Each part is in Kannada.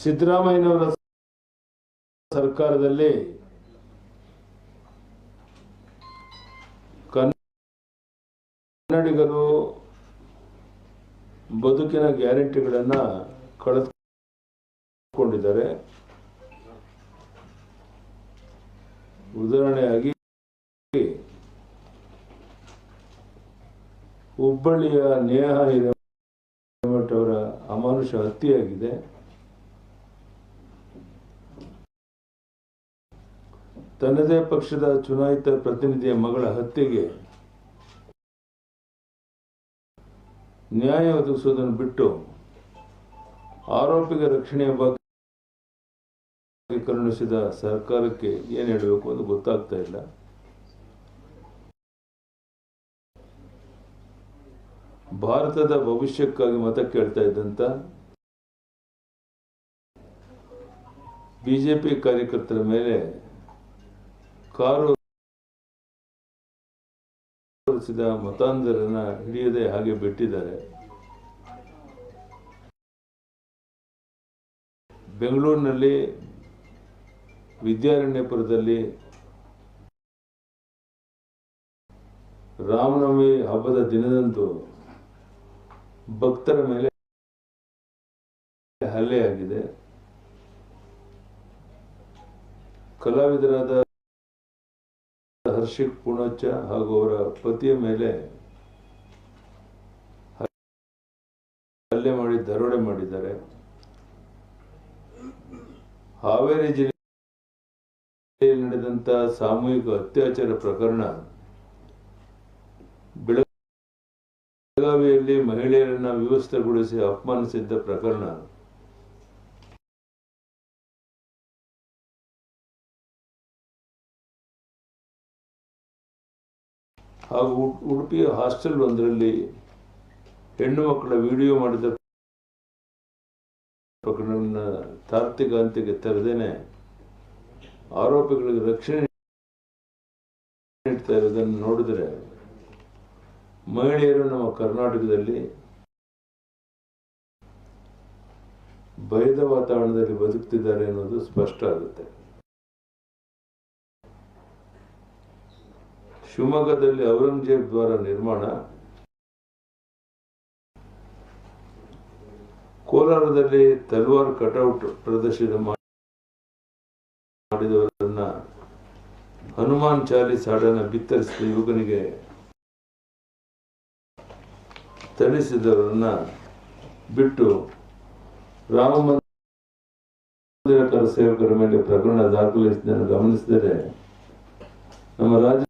ಸಿದ್ದರಾಮಯ್ಯನವರ ಸರ್ಕಾರದಲ್ಲಿ ಕನ್ನಡಿಗರು ಬದುಕಿನ ಗ್ಯಾರಂಟಿಗಳನ್ನು ಕಳೆದುಕೊಂಡಿದ್ದಾರೆ. ಉದಾಹರಣೆಯಾಗಿ ಹುಬ್ಬಳ್ಳಿಯ ನೇಹ ಹಿರೇಮಠ ಅವರ ಅಮಾನುಷ ಹತ್ಯೆಯಾಗಿದೆ. ತನ್ನದೇ ಪಕ್ಷದ ಚುನಾಯಿತ ಪ್ರತಿನಿಧಿಯ ಮಗಳ ಹತ್ಯೆಗೆ ನ್ಯಾಯ ಒದಗಿಸುವುದನ್ನು ಬಿಟ್ಟು ಆರೋಪಿಗೆ ರಕ್ಷಣೆಯ ಬಗ್ಗೆ ಕರುಣಿಸಿದ ಸರ್ಕಾರಕ್ಕೆ ಏನು ಹೇಳಬೇಕು ಅಂತ ಗೊತ್ತಾಗ್ತಾ ಇಲ್ಲ. ಭಾರತದ ಭವಿಷ್ಯಕ್ಕಾಗಿ ಮತ ಕೇಳ್ತಾ ಇದ್ದಂತ ಬಿಜೆಪಿ ಕಾರ್ಯಕರ್ತರ ಮೇಲೆ ಕಾರು ಮತಾಂಧರನ್ನ ಹಿಡಿಯದೆ ಹಾಗೆ ಬಿಟ್ಟಿದ್ದಾರೆ. ಬೆಂಗಳೂರಿನಲ್ಲಿ ವಿದ್ಯಾರಣ್ಯಪುರದಲ್ಲಿ ರಾಮನವಮಿ ಹಬ್ಬದ ದಿನದಂದು ಭಕ್ತರ ಮೇಲೆ ಹಲ್ಲೆಯಾಗಿದೆ ಕಲಾವಿದರಾದ ಹರ್ಷಿಕ್ ಪುಣಚ ಹಾಗೂ ಅವರ ಪತಿಯ ಮೇಲೆ ಹಲ್ಲೆ ಮಾಡಿ ದರೋಡೆ ಮಾಡಿದ್ದಾರೆ. ಹಾವೇರಿ ಜಿಲ್ಲೆಯಲ್ಲಿ ನಡೆದಂತ ಸಾಮೂಹಿಕ ಅತ್ಯಾಚಾರ ಪ್ರಕರಣ ಬೆಳಗಾವಿಯಲ್ಲಿ ಮಹಿಳೆಯರನ್ನ ವ್ಯವಸ್ಥೆಗೊಳಿಸಿ ಅಪಮಾನಿಸಿದ್ದ ಪ್ರಕರಣ ಹಾಗೂ ಉಡ್- ಉಡುಪಿಯ ಹಾಸ್ಟೆಲ್ ಒಂದರಲ್ಲಿ ಹೆಣ್ಣು ಮಕ್ಕಳ ವಿಡಿಯೋ ಮಾಡಿದ ಪ್ರಕರಣವನ್ನು ತಾರ್ತಿಕ ಅಂತ್ಯಕ್ಕೆ ತರದೇನೆ ಆರೋಪಿಗಳಿಗೆ ರಕ್ಷಣೆ ನೀಡ್ತಾ ಇರೋದನ್ನು ನೋಡಿದರೆ ಮಹಿಳೆಯರು ನಮ್ಮ ಕರ್ನಾಟಕದಲ್ಲಿ ಭಯದ ವಾತಾವರಣದಲ್ಲಿ ಬದುಕ್ತಿದ್ದಾರೆ ಅನ್ನೋದು ಸ್ಪಷ್ಟ ಆಗುತ್ತೆ. ಶಿವಮೊಗ್ಗದಲ್ಲಿ ಔರಂಗಜೇಬ್ ದ್ವಾರ ನಿರ್ಮಾಣ. ಕೋಲಾರದಲ್ಲಿ ತಲ್ವಾರ್ ಕಟೌಟ್ ಪ್ರದರ್ಶನ ಮಾಡಿದವರನ್ನ ಹನುಮಾನ್ ಚಾಲಿ ಹಾಡನ್ನು ಬಿತ್ತರಿಸಿದ ಯುವಕನಿಗೆ ತಳಿಸಿದವರನ್ನ ಬಿಟ್ಟು ರಾಮ ಮಂದಿರ ಕರ ಸೇವಕರ ಮೇಲೆ ಪ್ರಕರಣ ದಾಖಲಿಸಿದ್ದನ್ನು ಗಮನಿಸಿದರೆ ನಮ್ಮ ರಾಜ್ಯ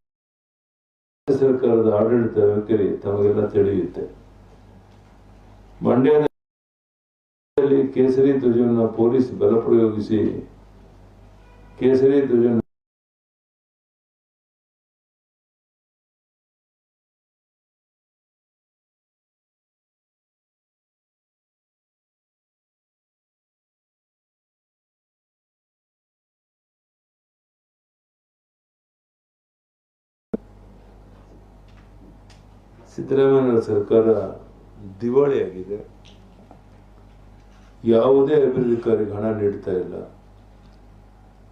ಸರ್ಕಾರದ ಆಡಳಿತ ವೈಖರಿ ತಮಗೆಲ್ಲ ತಿಳಿಯುತ್ತೆ. ಮಂಡ್ಯದಲ್ಲಿ ಕೇಸರಿ ಧ್ವಜವನ್ನು ಪೊಲೀಸ್ ಬಲಪ್ರಯೋಗಿಸಿ ಕೇಸರಿ ಧ್ವಜವನ್ನು ಸಿದ್ದರಾಮಯ್ಯ ಸರ್ಕಾರ ದಿವಾಳಿಯಾಗಿದೆ. ಯಾವುದೇ ಅಭಿವೃದ್ಧಿ ಕಾರ್ಯಕ್ಕೆ ಹಣ ನೀಡ್ತಾ ಇಲ್ಲ.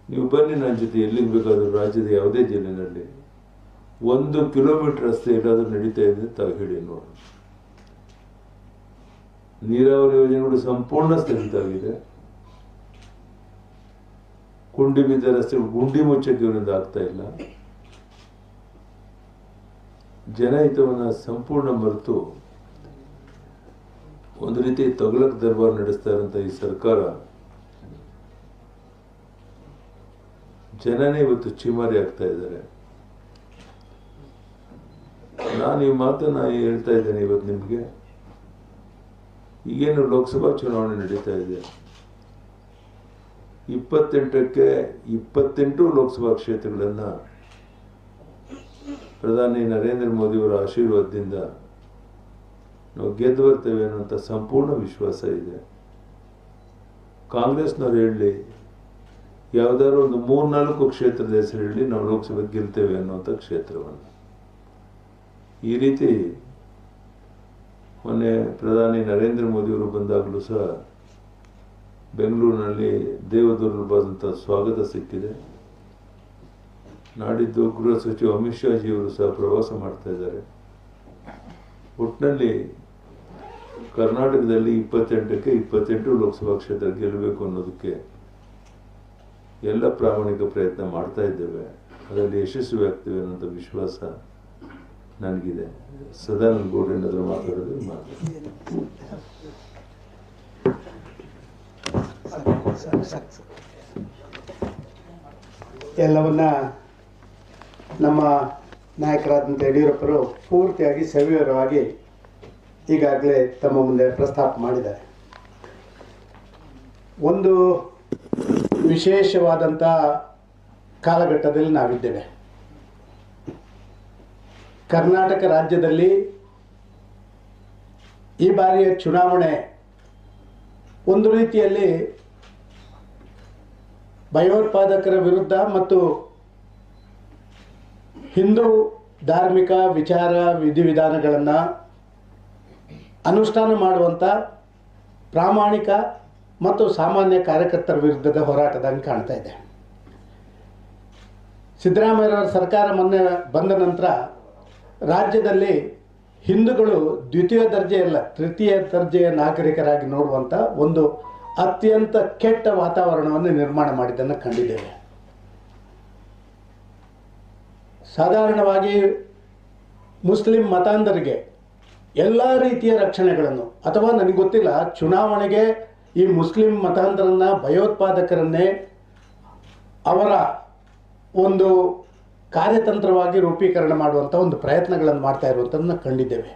ನೀವು ಬನ್ನಿ ನನ್ನ ಜೊತೆ, ಎಲ್ಲಿಗೆ ಬೇಕಾದರೂ ರಾಜ್ಯದ ಯಾವುದೇ ಜಿಲ್ಲೆನಲ್ಲಿ. ಒಂದು ಕಿಲೋಮೀಟರ್ ರಸ್ತೆ ಎಲ್ಲಾದರೂ ನಡೀತಾ ಇದೆ ಅಂತ ಹೇಳಿ ನೋಡಿ ನೀರಾವರಿ ಯೋಜನೆಗಳು ಸಂಪೂರ್ಣ ಸ್ಥಗಿತ ಆಗಿದೆ. ಗುಂಡಿ ಬಿದ್ದ ರಸ್ತೆಗಳು ಗುಂಡಿ ಮುಚ್ಚಕ್ಕೆ ಇವರಿಂದ ಆಗ್ತಾ ಇಲ್ಲ. ಜನಹಿತವನ್ನು ಸಂಪೂರ್ಣ ಮರೆತು ಒಂದು ರೀತಿ ತೊಗಲಕ್ ದರ್ಬಾರ್ ನಡೆಸ್ತಾ ಇರೋಂಥ ಈ ಸರ್ಕಾರ ಜನನೇ ಇವತ್ತು ಚಿಮಾರಿ ಆಗ್ತಾ ಇದ್ದಾರೆ. ನಾನು ಈ ಮಾತನ್ನ ಹೇಳ್ತಾ ಇದ್ದೇನೆ ಇವತ್ತು ನಿಮಗೆ. ಈಗೇನು ಲೋಕಸಭಾ ಚುನಾವಣೆ ನಡೀತಾ ಇದೆ. ಇಪ್ಪತ್ತೆಂಟಕ್ಕೆ ಇಪ್ಪತ್ತೆಂಟು ಲೋಕಸಭಾ ಕ್ಷೇತ್ರಗಳನ್ನು ಪ್ರಧಾನಿ ನರೇಂದ್ರ ಮೋದಿಯವರ ಆಶೀರ್ವಾದದಿಂದ ನಾವು ಗೆದ್ದು ಬರ್ತೇವೆ ಅನ್ನೋಂಥ ಸಂಪೂರ್ಣ ವಿಶ್ವಾಸ ಇದೆ. ಕಾಂಗ್ರೆಸ್ನವ್ರು ಹೇಳಲಿ ಯಾವುದಾದ್ರು ಒಂದು ಮೂರ್ನಾಲ್ಕು ಕ್ಷೇತ್ರದ ಹೆಸರು ಹೇಳಿ ನಾವು ಲೋಕಸಭೆ ಗೆಲ್ತೇವೆ ಅನ್ನುವಂಥ ಕ್ಷೇತ್ರವನ್ನು. ಈ ರೀತಿ ಮೊನ್ನೆ ಪ್ರಧಾನಿ ನರೇಂದ್ರ ಮೋದಿಯವರು ಬಂದಾಗಲೂ ಸಹ ಬೆಂಗಳೂರಿನಲ್ಲಿ ದೇವದುರ್ಲಭವಾದಂಥ ಸ್ವಾಗತ ಸಿಕ್ಕಿದೆ. ನಾಡಿದ್ದು ಗೃಹ ಸಚಿವ ಅಮಿತ್ ಶಾಜಿಯವರು ಸಹ ಪ್ರವಾಸ ಮಾಡ್ತಾ ಇದ್ದಾರೆ. ಒಟ್ಟಿನಲ್ಲಿ ಕರ್ನಾಟಕದಲ್ಲಿ ಇಪ್ಪತ್ತೆಂಟಕ್ಕೆ ಇಪ್ಪತ್ತೆಂಟು ಲೋಕಸಭಾ ಕ್ಷೇತ್ರ ಗೆಲ್ಲಬೇಕು ಅನ್ನೋದಕ್ಕೆ ಎಲ್ಲ ಪ್ರಾಮಾಣಿಕ ಪ್ರಯತ್ನ ಮಾಡ್ತಾ ಇದ್ದೇವೆ. ಅದರಲ್ಲಿ ಯಶಸ್ವಿ ಆಗ್ತೇವೆ ಅನ್ನೋಂಥ ವಿಶ್ವಾಸ ನನಗಿದೆ. ಸದಾನಂದ ಗೌಡ ಏನಾದರೂ ಮಾತಾಡೋದು ಮಾತಾಡ್ತೀನಿ ಎಲ್ಲವನ್ನ ನಮ್ಮ ನಾಯಕರಾದಂಥ ಯಡಿಯೂರಪ್ಪರು ಪೂರ್ತಿಯಾಗಿ ಸವಿವರವಾಗಿ ಈಗಾಗಲೇ ತಮ್ಮ ಮುಂದೆ ಪ್ರಸ್ತಾಪ ಮಾಡಿದ್ದಾರೆ. ಒಂದು ವಿಶೇಷವಾದಂಥ ಕಾಲಘಟ್ಟದಲ್ಲಿ ನಾವಿದ್ದೇವೆ. ಕರ್ನಾಟಕ ರಾಜ್ಯದಲ್ಲಿ ಈ ಬಾರಿಯ ಚುನಾವಣೆ ಒಂದು ರೀತಿಯಲ್ಲಿ ಭಯೋತ್ಪಾದಕರ ವಿರುದ್ಧ ಮತ್ತು ಹಿಂದೂ ಧಾರ್ಮಿಕ ವಿಚಾರ ವಿಧಿವಿಧಾನಗಳನ್ನು ಅನುಷ್ಠಾನ ಮಾಡುವಂಥ ಪ್ರಾಮಾಣಿಕ ಮತ್ತು ಸಾಮಾನ್ಯ ಕಾರ್ಯಕರ್ತರ ವಿರುದ್ಧದ ಹೋರಾಟದಂಗೆ ಕಾಣ್ತಾ ಇದೆ. ಸಿದ್ದರಾಮಯ್ಯರವರ ಸರ್ಕಾರ ಮೊನ್ನೆ ಬಂದ ನಂತರ ರಾಜ್ಯದಲ್ಲಿ ಹಿಂದೂಗಳು ದ್ವಿತೀಯ ದರ್ಜೆಯಲ್ಲ ತೃತೀಯ ದರ್ಜೆಯ ನಾಗರಿಕರಾಗಿ ನೋಡುವಂಥ ಒಂದು ಅತ್ಯಂತ ಕೆಟ್ಟ ವಾತಾವರಣವನ್ನು ನಿರ್ಮಾಣ ಮಾಡಿದ್ದನ್ನು ಕಂಡಿದ್ದೇವೆ. ಸಾಧಾರಣವಾಗಿ ಮುಸ್ಲಿಂ ಮತಾಂಧರಿಗೆ ಎಲ್ಲ ರೀತಿಯ ರಕ್ಷಣೆಗಳನ್ನು, ಅಥವಾ ನನಗೆ ಗೊತ್ತಿಲ್ಲ, ಚುನಾವಣೆಗೆ ಈ ಮುಸ್ಲಿಂ ಮತಾಂಧರನ್ನ, ಭಯೋತ್ಪಾದಕರನ್ನೇ ಅವರ ಒಂದು ಕಾರ್ಯತಂತ್ರವಾಗಿ ರೂಪೀಕರಣ ಮಾಡುವಂಥ ಒಂದು ಪ್ರಯತ್ನಗಳನ್ನು ಮಾಡ್ತಾ ಇರುವಂಥದ್ದನ್ನು ಕಂಡಿದ್ದೇವೆ.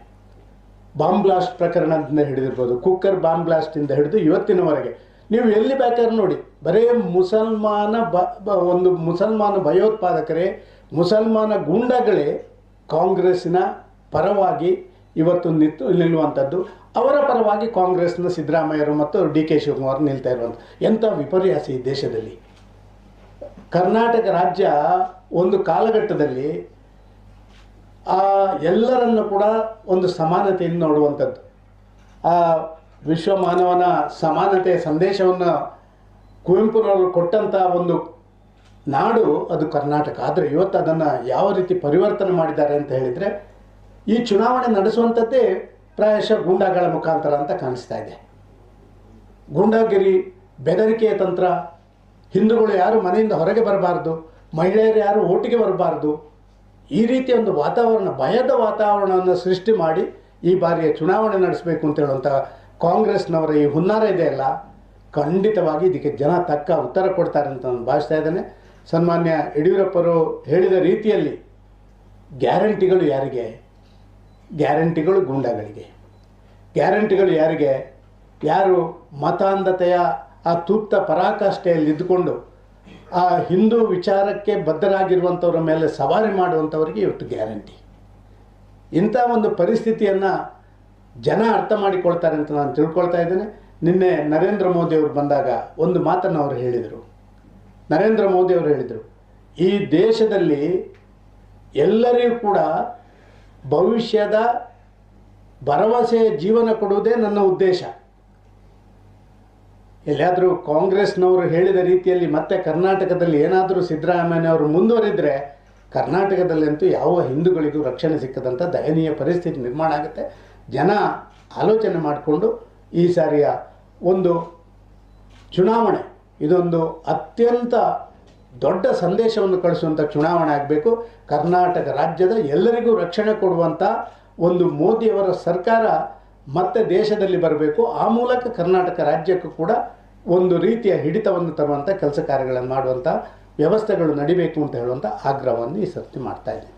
ಬಾಂಬ್ ಬ್ಲಾಸ್ಟ್ ಪ್ರಕರಣದಿಂದ ಹಿಡಿದಿರ್ಬೋದು, ಕುಕ್ಕರ್ ಬಾಂಬ್ ಬ್ಲಾಸ್ಟಿಂದ ಹಿಡಿದು ಇವತ್ತಿನವರೆಗೆ. ನೀವು ಎಲ್ಲಿ ಬೇಕಾದ್ರೂ ನೋಡಿ, ಬರೇ ಮುಸಲ್ಮಾನ ಬ, ಒಂದು ಮುಸಲ್ಮಾನ ಭಯೋತ್ಪಾದಕರೇ ಮುಸಲ್ಮಾನ ಗೂಂಡಗಳೇ ಕಾಂಗ್ರೆಸ್ಸಿನ ಪರವಾಗಿ ಇವತ್ತು ನಿಂತು ನಿಲ್ಲುವಂಥದ್ದು. ಅವರ ಪರವಾಗಿ ಕಾಂಗ್ರೆಸ್ನ ಸಿದ್ದರಾಮಯ್ಯರು ಮತ್ತು ಡಿ ಕೆ ಶಿವಕುಮಾರ್ ನಿಲ್ತಾ ಇರುವಂಥ ಎಂಥ ವಿಪರ್ಯಾಸ ಈ ದೇಶದಲ್ಲಿ. ಕರ್ನಾಟಕ ರಾಜ್ಯ ಒಂದು ಕಾಲಘಟ್ಟದಲ್ಲಿ ಆ ಎಲ್ಲರನ್ನು ಕೂಡ ಒಂದು ಸಮಾನತೆಯನ್ನು ನೋಡುವಂಥದ್ದು. ಆ ವಿಶ್ವ ಮಾನವನ ಸಮಾನತೆಯ ಸಂದೇಶವನ್ನು ಕುವೆಂಪುರವರು ಕೊಟ್ಟಂಥ ಒಂದು ನಾಡು ಅದು ಕರ್ನಾಟಕ. ಆದರೆ ಇವತ್ತು ಅದನ್ನು ಯಾವ ರೀತಿ ಪರಿವರ್ತನೆ ಮಾಡಿದ್ದಾರೆ ಅಂತ ಹೇಳಿದರೆ, ಈ ಚುನಾವಣೆ ನಡೆಸುವಂಥದ್ದೇ ಪ್ರಾಯಶಃ ಗೂಂಡಾಗಳ ಮುಖಾಂತರ ಅಂತ ಕಾಣಿಸ್ತಾ ಇದೆ. ಗೂಂಡಾಗಿರಿ, ಬೆದರಿಕೆಯ ತಂತ್ರ, ಹಿಂದೂಗಳು ಯಾರು ಮನೆಯಿಂದ ಹೊರಗೆ ಬರಬಾರ್ದು, ಮಹಿಳೆಯರು ಯಾರು ಓಟಿಗೆ ಬರಬಾರ್ದು, ಈ ರೀತಿಯ ಒಂದು ವಾತಾವರಣ, ಭಯದ ವಾತಾವರಣವನ್ನು ಸೃಷ್ಟಿ ಮಾಡಿ ಈ ಬಾರಿಯ ಚುನಾವಣೆ ನಡೆಸಬೇಕು ಅಂತ ಹೇಳುವಂಥ ಕಾಂಗ್ರೆಸ್ನವರ ಈ ಹುನ್ನಾರ ಇದೆಯಲ್ಲ ಖಂಡಿತವಾಗಿ ಇದಕ್ಕೆ ಜನ ತಕ್ಕ ಉತ್ತರ ಕೊಡ್ತಾರೆ ಅಂತ ನಾನು ಭಾವಿಸ್ತಾ ಇದ್ದೇನೆ. ಸನ್ಮಾನ್ಯ ಯಡಿಯೂರಪ್ಪರು ಹೇಳಿದ ರೀತಿಯಲ್ಲಿ ಗ್ಯಾರಂಟಿಗಳು ಯಾರಿಗೆ? ಗ್ಯಾರಂಟಿಗಳು ಗೂಂಡಾಗಳಿಗೆ. ಗ್ಯಾರಂಟಿಗಳು ಯಾರಿಗೆ? ಯಾರು ಮತಾಂಧತೆಯ ಆ ತೂಕ್ತ ಪರಾಕಾಷ್ಠೆಯಲ್ಲಿ ಇದ್ದುಕೊಂಡು ಆ ಹಿಂದೂ ವಿಚಾರಕ್ಕೆ ಬದ್ಧರಾಗಿರುವಂಥವ್ರ ಮೇಲೆ ಸವಾರಿ ಮಾಡುವಂಥವ್ರಿಗೆ ಇವತ್ತು ಗ್ಯಾರಂಟಿ. ಇಂಥ ಒಂದು ಪರಿಸ್ಥಿತಿಯನ್ನು ಜನ ಅರ್ಥ ಮಾಡಿಕೊಳ್ತಾರೆ ಅಂತ ನಾನು ತಿಳ್ಕೊಳ್ತಾ ಇದ್ದೇನೆ. ನಿನ್ನೆ ನರೇಂದ್ರ ಮೋದಿ ಅವರು ಬಂದಾಗ ಒಂದು ಮಾತನ್ನು ಅವರು ಹೇಳಿದರು. ನರೇಂದ್ರ ಮೋದಿ ಅವರು ಹೇಳಿದರು, ಈ ದೇಶದಲ್ಲಿ ಎಲ್ಲರಿಗೂ ಕೂಡ ಭವಿಷ್ಯದ ಭರವಸೆಯ ಜೀವನ ಕೊಡುವುದೇ ನನ್ನ ಉದ್ದೇಶ. ಎಲ್ಲಿಯಾದರೂ ಕಾಂಗ್ರೆಸ್ನವರು ಹೇಳಿದ ರೀತಿಯಲ್ಲಿ ಮತ್ತೆ ಕರ್ನಾಟಕದಲ್ಲಿ ಏನಾದರೂ ಸಿದ್ದರಾಮಯ್ಯನವರು ಮುಂದುವರಿದರೆ ಕರ್ನಾಟಕದಲ್ಲಂತೂ ಯಾವ ಹಿಂದೂಗಳಿಗೂ ರಕ್ಷಣೆ ಸಿಕ್ಕದಂಥ ದಯನೀಯ ಪರಿಸ್ಥಿತಿ ನಿರ್ಮಾಣ ಆಗುತ್ತೆ. ಜನ ಆಲೋಚನೆ ಮಾಡಿಕೊಂಡು ಈ ಸಾರಿಯ ಒಂದು ಚುನಾವಣೆ ಇದೊಂದು ಅತ್ಯಂತ ದೊಡ್ಡ ಸಂದೇಶವನ್ನು ಕಳಿಸುವಂಥ ಚುನಾವಣೆ ಆಗಬೇಕು. ಕರ್ನಾಟಕ ರಾಜ್ಯದ ಎಲ್ಲರಿಗೂ ರಕ್ಷಣೆ ಕೊಡುವಂಥ ಒಂದು ಮೋದಿಯವರ ಸರ್ಕಾರ ಮತ್ತೆ ದೇಶದಲ್ಲಿ ಬರಬೇಕು. ಆ ಮೂಲಕ ಕರ್ನಾಟಕ ರಾಜ್ಯಕ್ಕೂ ಕೂಡ ಒಂದು ರೀತಿಯ ಹಿಡಿತವನ್ನು ತರುವಂಥ ಕೆಲಸ ಕಾರ್ಯಗಳನ್ನು ಮಾಡುವಂಥ ವ್ಯವಸ್ಥೆಗಳು ನಡಿಬೇಕು ಅಂತ ಹೇಳುವಂಥ ಆಗ್ರಹವನ್ನು ಈ ಸರ್ತಿ ಮಾಡ್ತಾ ಇದ್ದೀನಿ.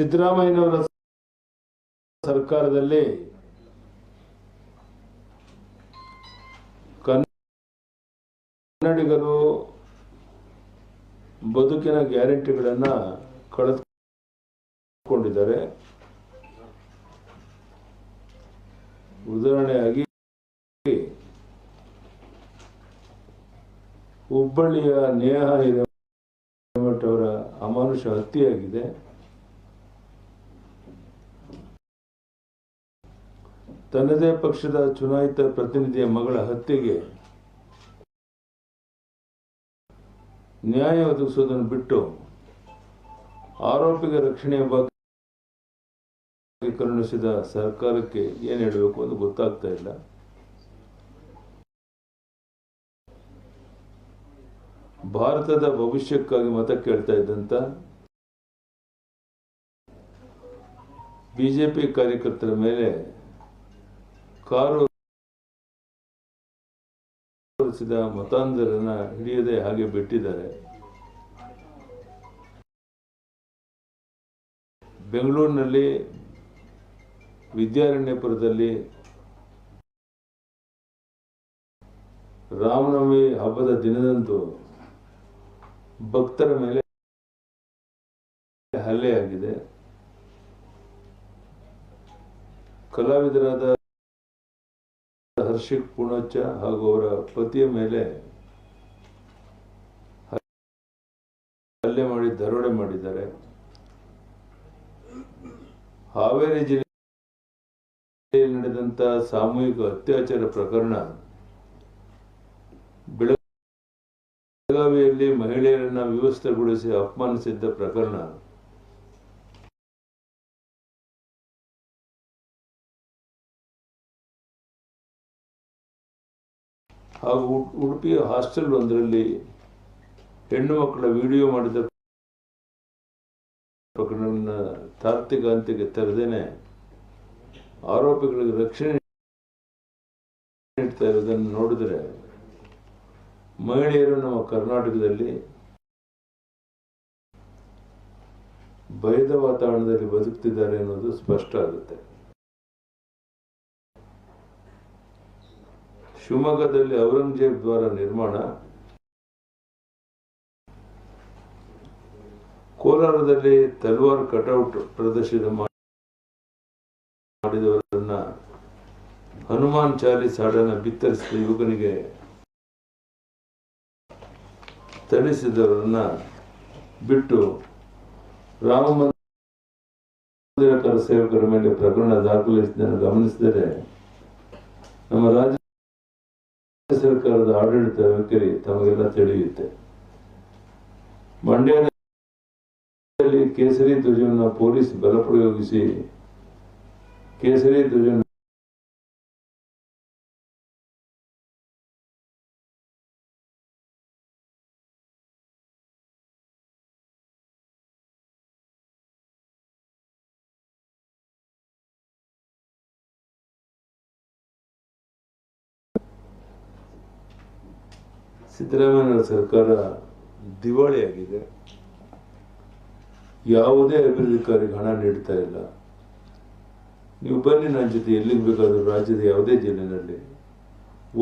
ಸಿದ್ದರಾಮಯ್ಯನವರ ಸರ್ಕಾರದಲ್ಲಿ ಕನ್ನಡಿಗರು ಬದುಕಿನ ಗ್ಯಾರಂಟಿಗಳನ್ನ ಕಳೆದುಕೊಂಡಿದ್ದಾರೆ. ಉದಾಹರಣೆಯಾಗಿ ಹುಬ್ಬಳ್ಳಿಯ ನೇಹ ಹಿರೇಮಠ ಅವರ ಅಮಾನುಷ ಹತ್ಯೆಯಾಗಿದೆ. ತನ್ನದೇ ಪಕ್ಷದ ಚುನಾಯಿತ ಪ್ರತಿನಿಧಿಯ ಮಗಳ ಹತ್ಯೆಗೆ ನ್ಯಾಯ ಒದಗಿಸುವುದನ್ನು ಬಿಟ್ಟು ಆರೋಪಿಗೆ ರಕ್ಷಣೆಯ ಬಗ್ಗೆ ಕರುಣಿಸಿದ ಸರ್ಕಾರಕ್ಕೆ ಏನು ಹೇಳಬೇಕು ಅಂತ ಗೊತ್ತಾಗ್ತಾ ಇಲ್ಲ. ಭಾರತದ ಭವಿಷ್ಯಕ್ಕಾಗಿ ಮತ ಕೇಳ್ತಾ ಇದ್ದಂತ ಬಿಜೆಪಿ ಕಾರ್ಯಕರ್ತರ ಮೇಲೆ ಕಾರು ಮತಾಂಧರನ್ನ ಹಿಡಿಯದೆ ಹಾಗೆ ಬಿಟ್ಟಿದ್ದಾರೆ. ಬೆಂಗಳೂರಿನಲ್ಲಿ ವಿದ್ಯಾರಣ್ಯಪುರದಲ್ಲಿ ರಾಮನವಮಿ ಹಬ್ಬದ ದಿನದಂದು ಭಕ್ತರ ಮೇಲೆ ಹಲ್ಲೆಯಾಗಿದೆ ಕಲಾವಿದರಾದ ಹರ್ಷಿಕ್ ಪುಣಚ್ಚ ಹಾಗೂ ಅವರ ಪತಿಯ ಮೇಲೆ ಹಲ್ಲೆ ಮಾಡಿ ದರೋಡೆ ಮಾಡಿದ್ದಾರೆ. ಹಾವೇರಿ ಜಿಲ್ಲೆಯಲ್ಲಿ ನಡೆದಂತ ಸಾಮೂಹಿಕ ಅತ್ಯಾಚಾರ ಪ್ರಕರಣ ಬೆಳಗಾವಿಯಲ್ಲಿ ಮಹಿಳೆಯರನ್ನ ವ್ಯವಸ್ಥೆಗೊಳಿಸಿ ಅಪಮಾನಿಸಿದ್ದ ಪ್ರಕರಣ ಹಾಗೂ ಉಡ್- ಉಡುಪಿಯ ಹಾಸ್ಟೆಲ್ ಒಂದರಲ್ಲಿ ಹೆಣ್ಣು ಮಕ್ಕಳ ವಿಡಿಯೋ ಮಾಡಿದ ಪ್ರಕರಣವನ್ನು ತಾರ್ತಿಕ ಅಂತ್ಯಕ್ಕೆ ತರದೇನೆ ಆರೋಪಿಗಳಿಗೆ ರಕ್ಷಣೆ ನೀಡ್ತಾ ಇರೋದನ್ನು ನೋಡಿದರೆ ಮಹಿಳೆಯರು ನಮ್ಮ ಕರ್ನಾಟಕದಲ್ಲಿ ಭಯದ ವಾತಾವರಣದಲ್ಲಿ ಬದುಕ್ತಿದ್ದಾರೆ ಅನ್ನೋದು ಸ್ಪಷ್ಟ ಆಗುತ್ತೆ. ಶಿವಮೊಗ್ಗದಲ್ಲಿ ಔರಂಗಜೇಬ್ ದ್ವಾರ ನಿರ್ಮಾಣ. ಕೋಲಾರದಲ್ಲಿ ತಲ್ವಾರ್ ಕಟೌಟ್ ಪ್ರದರ್ಶನ ಮಾಡಿದವರನ್ನ ಹನುಮಾನ್ ಚಾಲಿ ಹಾಡನ್ನು ಬಿತ್ತರಿಸಿದ ಯುವಕನಿಗೆ ತಣಿಸಿದವರನ್ನ ಬಿಟ್ಟು ರಾಮ ಸೇವಕರ ಮೇಲೆ ಪ್ರಕರಣ ದಾಖಲಿಸಿದ ಗಮನಿಸಿದರೆ ನಮ್ಮ ರಾಜ್ಯ ಸರ್ಕಾರದ ಆಡಳಿತ ವೈಖರಿ ತಮಗೆಲ್ಲ ತಿಳಿಯುತ್ತೆ. ಮಂಡ್ಯದಲ್ಲಿ ಕೇಸರಿ ಧ್ವಜವನ್ನು ಪೊಲೀಸ್ ಬಲಪ್ರಯೋಗಿಸಿ ಕೇಸರಿ ಧ್ವಜವನ್ನು ಸಿದ್ದರಾಮಯ್ಯ ಸರ್ಕಾರ ದಿವಾಳಿಯಾಗಿದೆ. ಯಾವುದೇ ಅಭಿವೃದ್ಧಿ ಕಾರ್ಯಕ್ಕೆ ಹಣ ನೀಡ್ತಾ ಇಲ್ಲ. ನೀವು ಬನ್ನಿ ನನ್ನ ಜೊತೆ, ಎಲ್ಲಿಗೆ ಬೇಕಾದರೂ ರಾಜ್ಯದ ಯಾವುದೇ ಜಿಲ್ಲೆನಲ್ಲಿ.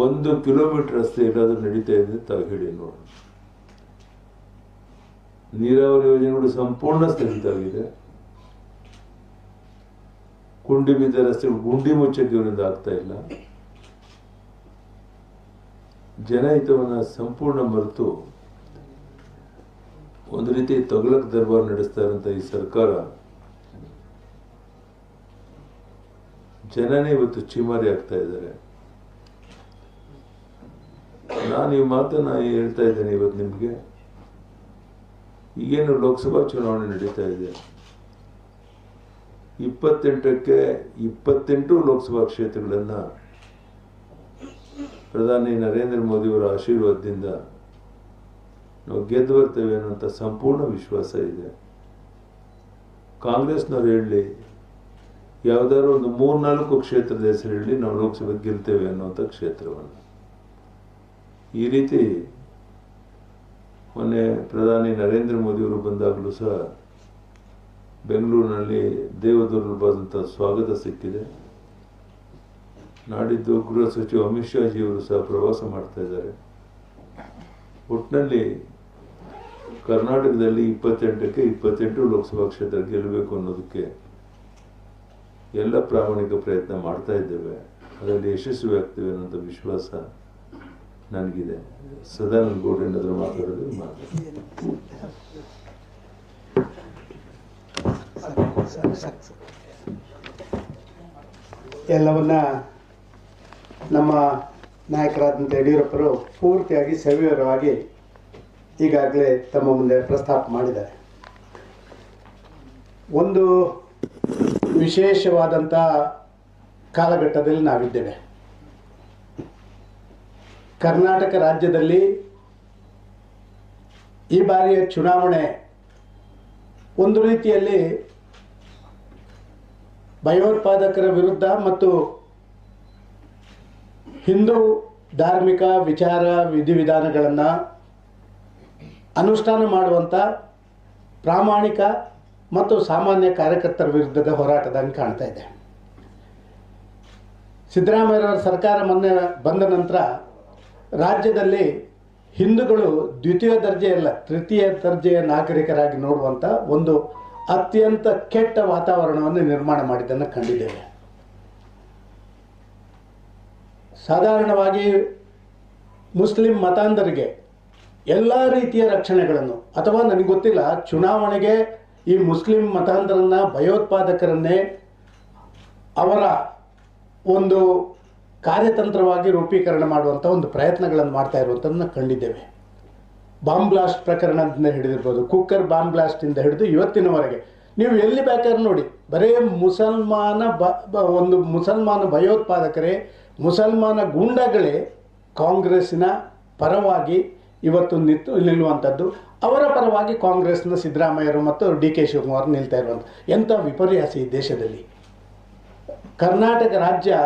ಒಂದು ಕಿಲೋಮೀಟರ್ ರಸ್ತೆ ಎಲ್ಲಾದರೂ ನಡೀತಾ ಇದೆ ತಾವು ಹೇಳಿ ನೋಡಿ ನೀರಾವರಿ ಯೋಜನೆಗಳು ಸಂಪೂರ್ಣ ಸ್ಥಗಿತ ಆಗಿದೆ. ಗುಂಡಿ ಬಿದ್ದ ರಸ್ತೆಗಳು ಗುಂಡಿ ಮುಚ್ಚಕ್ಕೆ ಇವರಿಂದ ಆಗ್ತಾ ಇಲ್ಲ. ಜನಹಿತವನ್ನ ಸಂಪೂರ್ಣ ಮರೆತು ಒಂದು ರೀತಿ ತೊಗಲಕ್ ದರ್ಬಾರ್ ನಡೆಸ್ತಾ ಇರೋಂಥ ಈ ಸರ್ಕಾರ ಜನನೇ ಇವತ್ತು ಚಿಮಾರಿ ಆಗ್ತಾ ಇದ್ದಾರೆ. ನಾನು ಈ ಮಾತನ್ನ ಹೇಳ್ತಾ ಇದ್ದೇನೆ ಇವತ್ತು ನಿಮಗೆ. ಈಗೇನು ಲೋಕಸಭಾ ಚುನಾವಣೆ ನಡೀತಾ ಇದೆ. ಇಪ್ಪತ್ತೆಂಟಕ್ಕೆ ಇಪ್ಪತ್ತೆಂಟು ಲೋಕಸಭಾ ಕ್ಷೇತ್ರಗಳನ್ನ ಪ್ರಧಾನಿ ನರೇಂದ್ರ ಮೋದಿಯವರ ಆಶೀರ್ವಾದದಿಂದ ನಾವು ಗೆದ್ದು ಬರ್ತೇವೆ ಅನ್ನೋಂಥ ಸಂಪೂರ್ಣ ವಿಶ್ವಾಸ ಇದೆ. ಕಾಂಗ್ರೆಸ್ನವ್ರು ಹೇಳಲಿ ಯಾವುದಾದ್ರು ಒಂದು ಮೂರ್ನಾಲ್ಕು ಕ್ಷೇತ್ರದ ಹೆಸರು ಹೇಳಿ ನಾವು ಲೋಕಸಭೆ ಗೆಲ್ತೇವೆ ಅನ್ನುವಂಥ ಕ್ಷೇತ್ರವನ್ನು. ಈ ರೀತಿ ಮೊನ್ನೆ ಪ್ರಧಾನಿ ನರೇಂದ್ರ ಮೋದಿಯವರು ಬಂದಾಗಲೂ ಸಹ ಬೆಂಗಳೂರಿನಲ್ಲಿ ದೇವದುರ್ಲಭವಾದಂಥ ಸ್ವಾಗತ ಸಿಕ್ಕಿದೆ. ನಾಡಿದ್ದು ಗೃಹ ಸಚಿವ ಅಮಿತ್ ಶಾಜಿಯವರು ಸಹ ಪ್ರವಾಸ ಮಾಡ್ತಾ ಇದ್ದಾರೆ. ಒಟ್ಟಿನಲ್ಲಿ ಕರ್ನಾಟಕದಲ್ಲಿ ಇಪ್ಪತ್ತೆಂಟಕ್ಕೆ ಇಪ್ಪತ್ತೆಂಟು ಲೋಕಸಭಾ ಕ್ಷೇತ್ರ ಗೆಲ್ಲಬೇಕು ಅನ್ನೋದಕ್ಕೆ ಎಲ್ಲ ಪ್ರಾಮಾಣಿಕ ಪ್ರಯತ್ನ ಮಾಡ್ತಾ ಇದ್ದೇವೆ. ಅದರಲ್ಲಿ ಯಶಸ್ವಿ ಆಗ್ತೇವೆ ಅನ್ನೋಂಥ ವಿಶ್ವಾಸ ನನಗಿದೆ. ಸದಾನಂದ ಗೌಡ ಏನಾದರೂ ಮಾತಾಡೋದು ಮಾತಾಡ್ತೀನಿ ಎಲ್ಲವನ್ನ ನಮ್ಮ ನಾಯಕರಾದಂಥ ಯಡಿಯೂರಪ್ಪರು ಪೂರ್ತಿಯಾಗಿ ಸವಿವರವಾಗಿ ಈಗಾಗಲೇ ತಮ್ಮ ಮುಂದೆ ಪ್ರಸ್ತಾಪ ಮಾಡಿದ್ದಾರೆ. ಒಂದು ವಿಶೇಷವಾದಂಥ ಕಾಲಘಟ್ಟದಲ್ಲಿ ನಾವಿದ್ದೇವೆ. ಕರ್ನಾಟಕ ರಾಜ್ಯದಲ್ಲಿ ಈ ಬಾರಿಯ ಚುನಾವಣೆ ಒಂದು ರೀತಿಯಲ್ಲಿ ಭಯೋತ್ಪಾದಕರ ವಿರುದ್ಧ ಮತ್ತು ಹಿಂದೂ ಧಾರ್ಮಿಕ ವಿಚಾರ ವಿಧಿವಿಧಾನಗಳನ್ನು ಅನುಷ್ಠಾನ ಮಾಡುವಂಥ ಪ್ರಾಮಾಣಿಕ ಮತ್ತು ಸಾಮಾನ್ಯ ಕಾರ್ಯಕರ್ತರ ವಿರುದ್ಧದ ಹೋರಾಟದಂಗೆ ಕಾಣ್ತಾ ಇದೆ. ಸಿದ್ದರಾಮಯ್ಯರವರ ಸರ್ಕಾರ ಮೊನ್ನೆ ಬಂದ ನಂತರ ರಾಜ್ಯದಲ್ಲಿ ಹಿಂದೂಗಳು ದ್ವಿತೀಯ ದರ್ಜೆಯಲ್ಲ ತೃತೀಯ ದರ್ಜೆಯ ನಾಗರಿಕರಾಗಿ ನೋಡುವಂಥ ಒಂದು ಅತ್ಯಂತ ಕೆಟ್ಟ ವಾತಾವರಣವನ್ನು ನಿರ್ಮಾಣ ಮಾಡಿದ್ದನ್ನು ಕಂಡಿದ್ದೇವೆ. ಸಾಧಾರಣವಾಗಿ ಮುಸ್ಲಿಂ ಮತಾಂಧರಿಗೆ ಎಲ್ಲ ರೀತಿಯ ರಕ್ಷಣೆಗಳನ್ನು, ಅಥವಾ ನನಗೆ ಗೊತ್ತಿಲ್ಲ, ಚುನಾವಣೆಗೆ ಈ ಮುಸ್ಲಿಂ ಮತಾಂಧರನ್ನ, ಭಯೋತ್ಪಾದಕರನ್ನೇ ಅವರ ಒಂದು ಕಾರ್ಯತಂತ್ರವಾಗಿ ರೂಪೀಕರಣ ಮಾಡುವಂಥ ಒಂದು ಪ್ರಯತ್ನಗಳನ್ನು ಮಾಡ್ತಾ ಇರುವಂಥದ್ದನ್ನು ಕಂಡಿದ್ದೇವೆ. ಬಾಂಬ್ ಬ್ಲಾಸ್ಟ್ ಪ್ರಕರಣದಿಂದ ಹಿಡಿದಿರ್ಬೋದು, ಕುಕ್ಕರ್ ಬಾಂಬ್ ಬ್ಲಾಸ್ಟಿಂದ ಹಿಡಿದು ಇವತ್ತಿನವರೆಗೆ. ನೀವು ಎಲ್ಲಿ ಬೇಕಾದ್ರೆ ನೋಡಿ, ಬರೇ ಮುಸಲ್ಮಾನ ಬ, ಒಂದು ಮುಸಲ್ಮಾನ ಭಯೋತ್ಪಾದಕರೇ ಮುಸಲ್ಮಾನ ಗೂಂಡಗಳೇ ಕಾಂಗ್ರೆಸ್ಸಿನ ಪರವಾಗಿ ಇವತ್ತು ನಿಂತು ನಿಲ್ಲುವಂಥದ್ದು. ಅವರ ಪರವಾಗಿ ಕಾಂಗ್ರೆಸ್ನ ಸಿದ್ದರಾಮಯ್ಯರು ಮತ್ತು ಡಿ ಕೆ ಶಿವಕುಮಾರ್ ನಿಲ್ತಾ ಇರುವಂಥ ಎಂಥ ವಿಪರ್ಯಾಸ ಈ ದೇಶದಲ್ಲಿ. ಕರ್ನಾಟಕ ರಾಜ್ಯ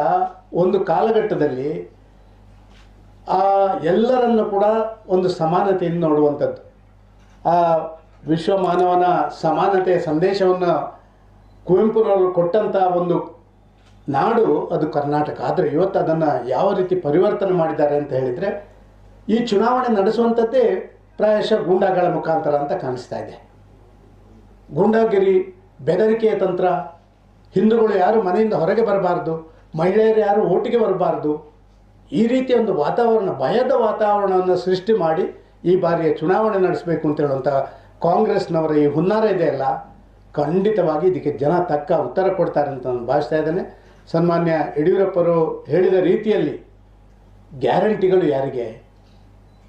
ಒಂದು ಕಾಲಘಟ್ಟದಲ್ಲಿ ಆ ಎಲ್ಲರನ್ನು ಕೂಡ ಒಂದು ಸಮಾನತೆಯನ್ನು ನೋಡುವಂಥದ್ದು. ಆ ವಿಶ್ವ ಮಾನವನ ಸಮಾನತೆಯ ಸಂದೇಶವನ್ನು ಕುವೆಂಪುರವರು ಕೊಟ್ಟಂಥ ಒಂದು ನಾಡು ಅದು ಕರ್ನಾಟಕ. ಆದರೆ ಇವತ್ತು ಅದನ್ನು ಯಾವ ರೀತಿ ಪರಿವರ್ತನೆ ಮಾಡಿದ್ದಾರೆ ಅಂತ ಹೇಳಿದರೆ, ಈ ಚುನಾವಣೆ ನಡೆಸುವಂಥದ್ದೇ ಪ್ರಾಯಶಃ ಗೂಂಡಾಗಳ ಮುಖಾಂತರ ಅಂತ ಕಾಣಿಸ್ತಾ ಇದೆ. ಗೂಂಡಾಗಿರಿ, ಬೆದರಿಕೆಯ ತಂತ್ರ, ಹಿಂದೂಗಳು ಯಾರು ಮನೆಯಿಂದ ಹೊರಗೆ ಬರಬಾರ್ದು, ಮಹಿಳೆಯರು ಯಾರು ಓಟಿಗೆ ಬರಬಾರ್ದು, ಈ ರೀತಿಯ ಒಂದು ವಾತಾವರಣ, ಭಯದ ವಾತಾವರಣವನ್ನು ಸೃಷ್ಟಿ ಮಾಡಿ ಈ ಬಾರಿಯ ಚುನಾವಣೆ ನಡೆಸಬೇಕು ಅಂತ ಹೇಳುವಂಥ ಕಾಂಗ್ರೆಸ್ನವರ ಈ ಹುನ್ನಾರ ಇದೆಯಲ್ಲ ಖಂಡಿತವಾಗಿ ಇದಕ್ಕೆ ಜನ ತಕ್ಕ ಉತ್ತರ ಕೊಡ್ತಾರೆ ಅಂತ ನಾನು ಭಾವಿಸ್ತಾ ಇದ್ದೇನೆ. ಸನ್ಮಾನ್ಯ ಯಡಿಯೂರಪ್ಪರು ಹೇಳಿದ ರೀತಿಯಲ್ಲಿ ಗ್ಯಾರಂಟಿಗಳು ಯಾರಿಗೆ?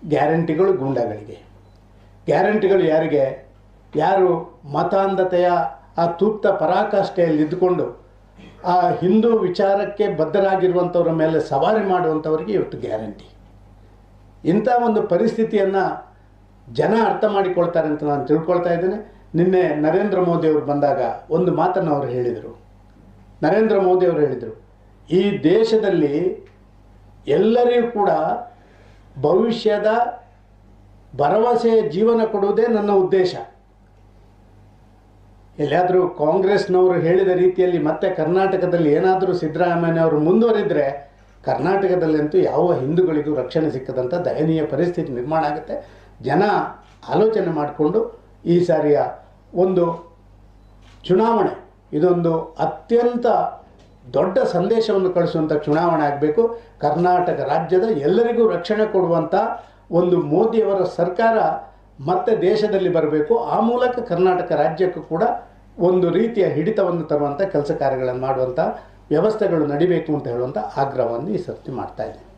ಗ್ಯಾರಂಟಿಗಳು ಗೂಂಡಾಗಳಿಗೆ. ಗ್ಯಾರಂಟಿಗಳು ಯಾರಿಗೆ? ಯಾರು ಮತಾಂಧತೆಯ ಆ ತೂಕ್ತ ಪರಾಕಾಷ್ಠೆಯಲ್ಲಿ ಇದ್ದುಕೊಂಡು ಆ ಹಿಂದೂ ವಿಚಾರಕ್ಕೆ ಬದ್ಧರಾಗಿರುವಂಥವ್ರ ಮೇಲೆ ಸವಾರಿ ಮಾಡುವಂಥವ್ರಿಗೆ ಇವತ್ತು ಗ್ಯಾರಂಟಿ. ಇಂಥ ಒಂದು ಪರಿಸ್ಥಿತಿಯನ್ನು ಜನ ಅರ್ಥ ಮಾಡಿಕೊಳ್ತಾರೆ ಅಂತ ನಾನು ತಿಳ್ಕೊಳ್ತಾ ಇದ್ದೇನೆ. ನಿನ್ನೆ ನರೇಂದ್ರ ಮೋದಿ ಅವರು ಬಂದಾಗ ಒಂದು ಮಾತನ್ನು ಅವರು ಹೇಳಿದರು. ನರೇಂದ್ರ ಮೋದಿ ಅವರು ಹೇಳಿದರು, ಈ ದೇಶದಲ್ಲಿ ಎಲ್ಲರಿಗೂ ಕೂಡ ಭವಿಷ್ಯದ ಭರವಸೆಯ ಜೀವನ ಕೊಡುವುದೇ ನನ್ನ ಉದ್ದೇಶ. ಎಲ್ಲಿಯಾದರೂ ಕಾಂಗ್ರೆಸ್ನವರು ಹೇಳಿದ ರೀತಿಯಲ್ಲಿ ಮತ್ತೆ ಕರ್ನಾಟಕದಲ್ಲಿ ಏನಾದರೂ ಸಿದ್ದರಾಮಯ್ಯನವರು ಮುಂದುವರಿದರೆ, ಕರ್ನಾಟಕದಲ್ಲಂತೂ ಯಾವ ಹಿಂದೂಗಳಿಗೂ ರಕ್ಷಣೆ ಸಿಕ್ಕದಂಥ ದಯನೀಯ ಪರಿಸ್ಥಿತಿ ನಿರ್ಮಾಣ ಆಗುತ್ತೆ. ಜನ ಆಲೋಚನೆ ಮಾಡಿಕೊಂಡು ಈ ಸಾರಿಯ ಒಂದು ಚುನಾವಣೆ ಇದೊಂದು ಅತ್ಯಂತ ದೊಡ್ಡ ಸಂದೇಶವನ್ನು ಕಳಿಸುವಂಥ ಚುನಾವಣೆ ಆಗಬೇಕು. ಕರ್ನಾಟಕ ರಾಜ್ಯದ ಎಲ್ಲರಿಗೂ ರಕ್ಷಣೆ ಕೊಡುವಂಥ ಒಂದು ಮೋದಿಯವರ ಸರ್ಕಾರ ಮತ್ತೆ ದೇಶದಲ್ಲಿ ಬರಬೇಕು. ಆ ಮೂಲಕ ಕರ್ನಾಟಕ ರಾಜ್ಯಕ್ಕೂ ಕೂಡ ಒಂದು ರೀತಿಯ ಹಿಡಿತವನ್ನು ತರುವಂಥ ಕೆಲಸ ಕಾರ್ಯಗಳನ್ನು ಮಾಡುವಂಥ ವ್ಯವಸ್ಥೆಗಳು ನಡಿಬೇಕು ಅಂತ ಹೇಳುವಂಥ ಆಗ್ರಹವನ್ನು ಈ ಸರ್ತಿ ಮಾಡ್ತಾ ಇದ್ದೀನಿ.